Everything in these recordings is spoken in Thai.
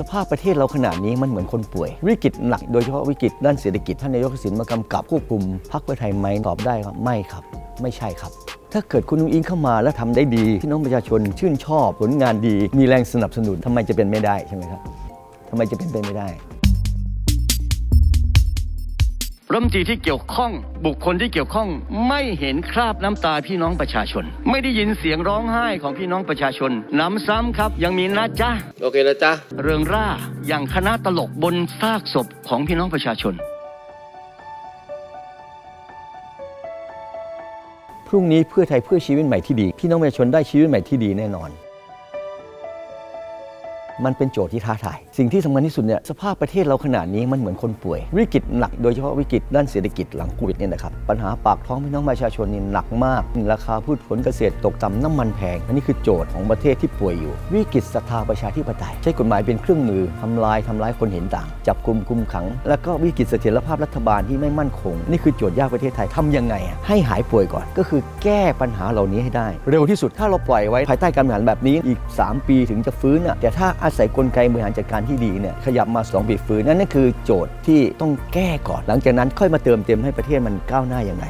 สภาพประเทศเราขนาดนี้มันเหมือนคนป่วย วิกฤตหนักโดยเฉพาะวิกฤตด้านเศรษฐกิจท่านนายกสินมากำกับควบคุมพรรคเพื่อไทยไหมตอบได้ครับไม่ครับ ไม่ใช่ครับ ถ้าเกิดคุณนุ้งอิงเข้ามาแล้วทำได้ดีที่น้องประชาชนชื่นชอบผลงานดี มีแรงสนับสนุนทำไมจะเป็นไม่ได้ใช่ไหมครับทำไมจะเป็นไปไม่ได้ รัฐมนตรีที่เกี่ยวข้อง บุคคลที่เกี่ยวข้องไม่เห็นคราบน้ำตาพี่น้องประชาชน ไม่ได้ยินเสียงร้องไห้ของพี่น้องประชาชนหน้ำซ้ำครับ ยังมีนะจ๊ะโอเคนะจ๊ะเริงร่าอย่างคณะตลกบนซากศพของพี่น้องประชาชน พรุ่งนี้เพื่อไทยเพื่อชีวิตใหม่ที่ดี พี่น้องประชาชนได้ชีวิตใหม่ที่ดีแน่นอน มันเป็นโจทย์ที่ท้าทาย สิ่งที่สำคัญที่สุดเนี่ยสภาพประเทศเราขนาดนี้มันเหมือนคนป่วย วิกฤตหนักโดยเฉพาะวิกฤตด้านเศรษฐกิจหลังโควิดเนี่ยนะครับปัญหาปากท้องพี่น้องประชาชนนี่หนักมาก ราคาพืชผลเกษตรตกต่ำน้ำมันแพง อันนี้คือโจทย์ของประเทศที่ป่วยอยู่ วิกฤตศรัทธาประชาธิปไตย ใช้กฎหมายเป็นเครื่องมือทำลายทำร้ายคนเห็นต่าง จับกลุ่มคุมขัง แล้วก็วิกฤตเสถียรภาพรัฐบาลที่ไม่มั่นคง นี่คือโจทย์ยากประเทศไทยทำยังไงอะให้หายป่วยก่อน ก็คือแก้ปัญหาเหล่านี้ให้ได้ เร็วที่สุดถ้าเราปล่อยไว้ภายใต้การบริหารแบบนี้อีก 3 ปีถึงจะฟื้นอะแต่ถ้าอาศัยกลไกบริหารจัดการที่ดีเนี่ยขยับมา 2 ปีฟื้นนั่นนั่นคือโจทย์ที่ต้องแก้ก่อน หลังจากนั้นค่อยมาเติมเต็มให้ประเทศมันก้าวหน้าอย่างไร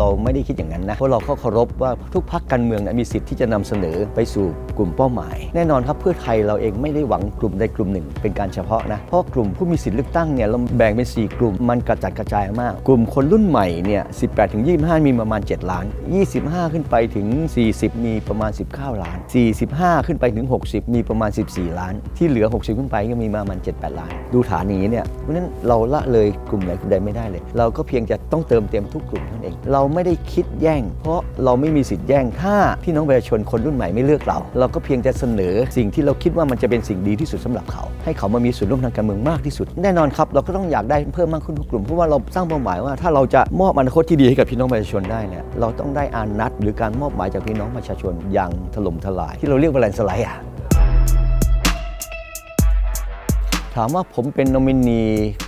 เราไม่ได้คิดอย่างนั้นนะ เพราะเราก็เคารพว่าทุกพักการเมืองนะมีสิทธิ์ที่จะนำเสนอไปสู่กลุ่มเป้าหมาย แน่นอนครับเพื่อไทยเราเองไม่ได้หวังกลุ่มใดกลุ่มหนึ่ง เป็นการเฉพาะนะเพราะกลุ่มผู้มีสิทธิ์เลือกตั้งเนี่ยเราแบ่งเป็น 4 กลุ่มมันกระจัดกระจายมาก กลุ่มคนรุ่นใหม่เนี่ย18ถึง25 มีประมาณ 7 ล้าน 25 ขึ้นไปถึง 40 มีประมาณ 19 ล้าน 45 ขึ้นไปถึง 60 มีประมาณ 14 ล้าน ที่เหลือ 60 ขึ้นไปก็มีประมาณ 7-8 ล้าน ดูฐานนี้เนี่ยเพราะนั้นเราละเลยกลุ่มไหนกลุ่มใดไม่ได้เลย เราก็เพียงจะต้องเติมเต็มทุกกลุ่มนั้นเองเราไม่ได้คิดแย่ง เพราะเราไม่มีสิทธิ์แย่ง ถ้าพี่น้องประชาชนคนรุ่นใหม่ไม่เลือกเรา เราก็เพียงจะเสนอสิ่งที่เราคิดว่ามันจะเป็นสิ่งดีที่สุดสำหรับเขา ให้เขามามีส่วนร่วมทางการเมืองมากที่สุด แน่นอนครับเราก็ต้องอยากได้เพิ่มมากขึ้นทุกกลุ่มเพราะว่าเราสร้างเป้าหมายว่าถ้าเราจะมอบอนาคตที่ดีให้กับพี่น้องประชาชนได้เนี่ยเราต้องได้อานัดหรือการมอบหมายจากพี่น้องประชาชนอย่างถล่มทลาย ที่เราเรียกว่าแลนสไลด์อะ ถามว่าผมเป็นนมินี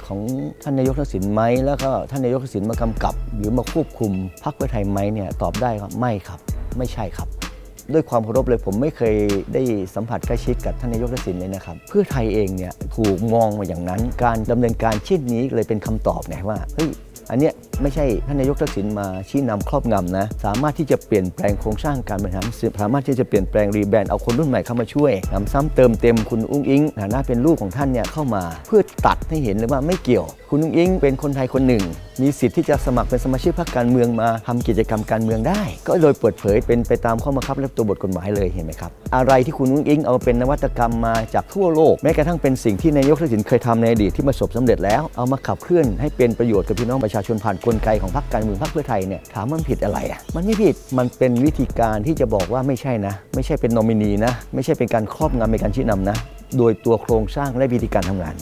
ของท่านนายกทักษิณไหมแล้วก็ท่านนายกทักษิณมากำกับ หรือมาควบคุมพรรคเพื่อไทยไหมเนี่ยตอบได้ครับไม่ครับ ไม่ใช่ครับ ด้วยความเคารพเลยผมไม่เคยได้สัมผัสใกล้ชิดกับท่านนายกทักษิณเลยนะครับ เพื่อไทยเองเนี่ยถูกมองมาอย่างนั้น การดำเนินการเช่นนี้เลยเป็นคำตอบไงว่าเฮ้ยอันเนี้ย ไม่ใช่ท่านนายกทักษิณมาชี้นำครอบงำนะสามารถที่จะเปลี่ยนแปลงโครงสร้างการบริหารสามารถที่จะเปลี่ยนแปลงรีแบรนด์เอาคนรุ่นใหม่เข้ามาช่วยนำซ้ำเติมเต็มคุณอุ้งอิงฐานะเป็นลูกของท่านเนี่ยเข้ามา เพื่อตัดให้เห็นเลยว่าไม่เกี่ยว คุณอุ้งอิงเป็นคนไทยคนหนึ่ง มีสิทธิ์ที่จะสมัครเป็นสมาชิกพรรคการเมืองมาทำกิจกรรมการเมืองได้ ก็โดยเปิดเผยเป็นไปตามข้อบังคับและตัวบทกฎหมายเลยเห็นไหมครับอะไรที่คุณอุ้งอิงเอาเป็นนวัตกรรมมาจากทั่วโลกแม้กระทั่งเป็นสิ่งที่นายกทักษิณเคยทำในอดีตที่ประสบสำเร็จแล้วเอามาขับเคลื่อนให้เป็นประโยชน์กับพี่น้องประชาชนผ่านกลไกของพรรคการเมืองพรรคเพื่อไทยเนี่ยถามมันผิดอะไรอะมันไม่ผิดมันเป็นวิธีการที่จะบอกว่าไม่ใช่นะ ไม่ใช่เป็นนอมินีนะ ไม่ใช่เป็นการครอบงำในการชี้นำนะ โดยตัวโครงสร้างและวิธีการทำงาน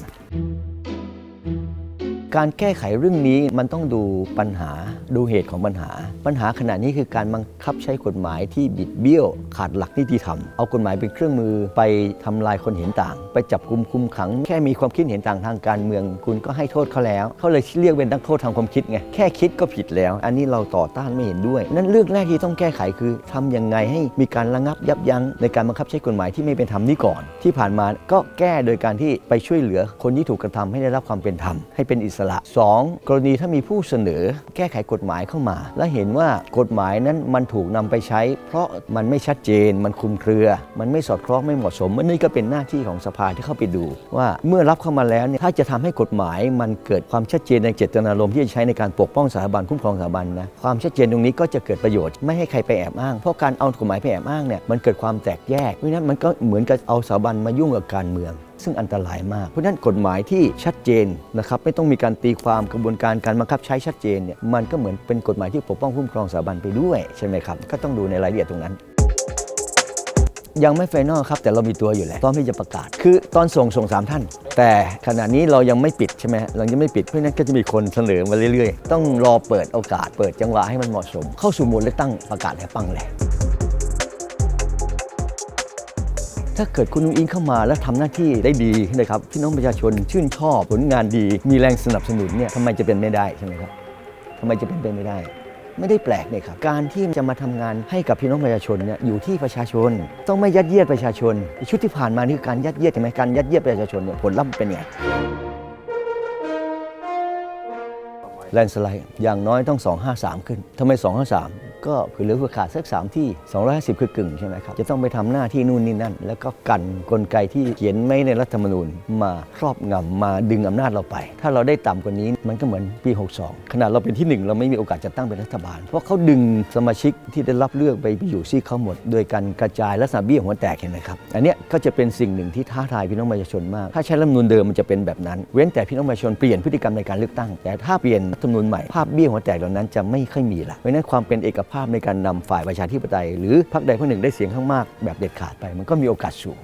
การแก้ไขเรื่องนี้มันต้องดูปัญหาดูเหตุของปัญหา ปัญหาขณะนี้คือการบังคับใช้กฎหมายที่บิดเบี้ยว ขาดหลักนิติธรรม เอากฎหมายเป็นเครื่องมือไปทำลายคนเห็นต่าง ไปจับกลุ่มคุมขัง แค่มีความคิดเห็นต่างทางการเมือง คุณก็ให้โทษเขาแล้ว เขาเลยเรียกเป็นนักโทษทางความคิดไงแค่คิดก็ผิดแล้ว อันนี้เราต่อต้านไม่เห็นด้วยนั่นเรื่องแรกที่ต้องแก้ไขคือทำยังไงให้มีการระงับยับยั้งในการบังคับใช้กฎหมายที่ไม่เป็นธรรมนี้ก่อน ที่ผ่านมาก็แก้โดยการที่ไปช่วยเหลือคนที่ถูกกระทำให้ได้รับความเป็นธรรมให้เป็นอิสระ 2. กรณีถ้ามีผู้เสนอแก้ไขกฎหมายเข้ามา และเห็นว่ากฎหมายนั้นมันถูกนำไปใช้ เพราะมันไม่ชัดเจน มันคลุมเครือ มันไม่สอดคล้องไม่เหมาะสมอันนี้ก็เป็นหน้าที่ของสภาที่เข้าไปดู ว่าเมื่อรับเข้ามาแล้วเนี่ยถ้าจะทำให้กฎหมายมันเกิดความชัดเจนในเจตนารมณ์ที่จะใช้ในการปกป้องสถาบันคุ้มครองสถาบันนะความชัดเจนตรงนี้ก็จะเกิดประโยชน์ไม่ให้ใครไปแอบอ้างเพราะการเอากฎหมายไปแอบอ้างเนี่ยมันเกิดความแตกแยกเพราะนั้นมันก็เหมือนกับเอาสถาบันมายุ่งกับการเมือง ซึ่งอันตรายมาก เพราะฉะนั้นกฎหมายที่ชัดเจนนะครับไม่ต้องมีการตีความกระบวนการการบังคับใช้ชัดเจนเนี่ยมันก็เหมือนเป็นกฎหมายที่ปกป้องคุ้มครองสถาบันไปด้วยใช่ไหมครับก็ต้องดูในรายละเอียดตรงนั้นยังไม่ไฟนอลครับ แต่เรามีตัวอยู่แล้วพร้อมที่จะประกาศ คือตอนส่งส่งสามท่าน แต่ขณะนี้เรายังไม่ปิดใช่ไหมเรายังไม่ปิดเพราะนั้นก็จะมีคนเสนอมาเรื่อยๆ ต้องรอเปิดโอกาสเปิดจังหวะให้มันเหมาะสม เข้าสู่โหมดเลือกตั้งประกาศให้ปังเลย ถ้าเกิดคุณนุ้งอิงเข้ามาแล้วทำหน้าที่ได้ดีนะครับพี่น้องประชาชนชื่นชอบผลงานดี มีแรงสนับสนุนเนี่ยทำไมจะเป็นไม่ได้ใช่ไหมครับทำไมจะเป็นไปไม่ได้ ไม่ได้แปลกเนี่ยครับการที่จะมาทำงานให้กับพี่น้องประชาชนเนี่ยอยู่ที่ประชาชน ต้องไม่ยัดเยียดประชาชน ชุดที่ผ่านมานี่คือการยัดเยียดใช่ไหมการยัดเยียดประชาชนเนี่ยผลลัพธ์เป็นไงแลนสไลด์อย่างน้อยต้อง 253 ขึ้นทำไม 253 ก็คือเหลือเพื่อขาดสัก3ที่ 250 คือกึ่งใช่ไหมครับ จะต้องไปทำหน้าที่นู่นนี่นั่น แล้วก็กันกลไกที่เขียนไม่ในรัฐธรรมนูญมาครอบงำมาดึงอำนาจเราไป ถ้าเราได้ต่ำกว่านี้มันก็เหมือนปี 62 ขนาดเราเป็นที่หนึ่งเราไม่มีโอกาสจะตั้งเป็นรัฐบาล เพราะเขาดึงสมาชิกที่ได้รับเลือกไปอยู่ซีกเขาหมด โดยการกระจายลักษณะเบี้ยหัวแตกเห็นไหมครับ อันนี้ก็จะเป็นสิ่งหนึ่งที่ท้าทายพี่น้องประชาชนมาก ถ้าใช้รัฐธรรมนูญเดิมมันจะเป็นแบบนั้น เว้นแต่พี่น้องประชาชนเปลี่ยนพฤติกรรมในการเลือกตั้ง แต่ถ้าเปลี่ยนรัฐธรรมนูญใหม่ภาพเบี้ยหัวแตกเหล่านั้นจะไม่ค่อยมีละเพราะนั้นความเป็นเอกภาพในการนำฝ่ายประชาธิปไตย หรือพรรคใดพรรคหนึ่งได้เสียงข้างมากแบบเด็ดขาดไป มันก็มีโอกาสสูง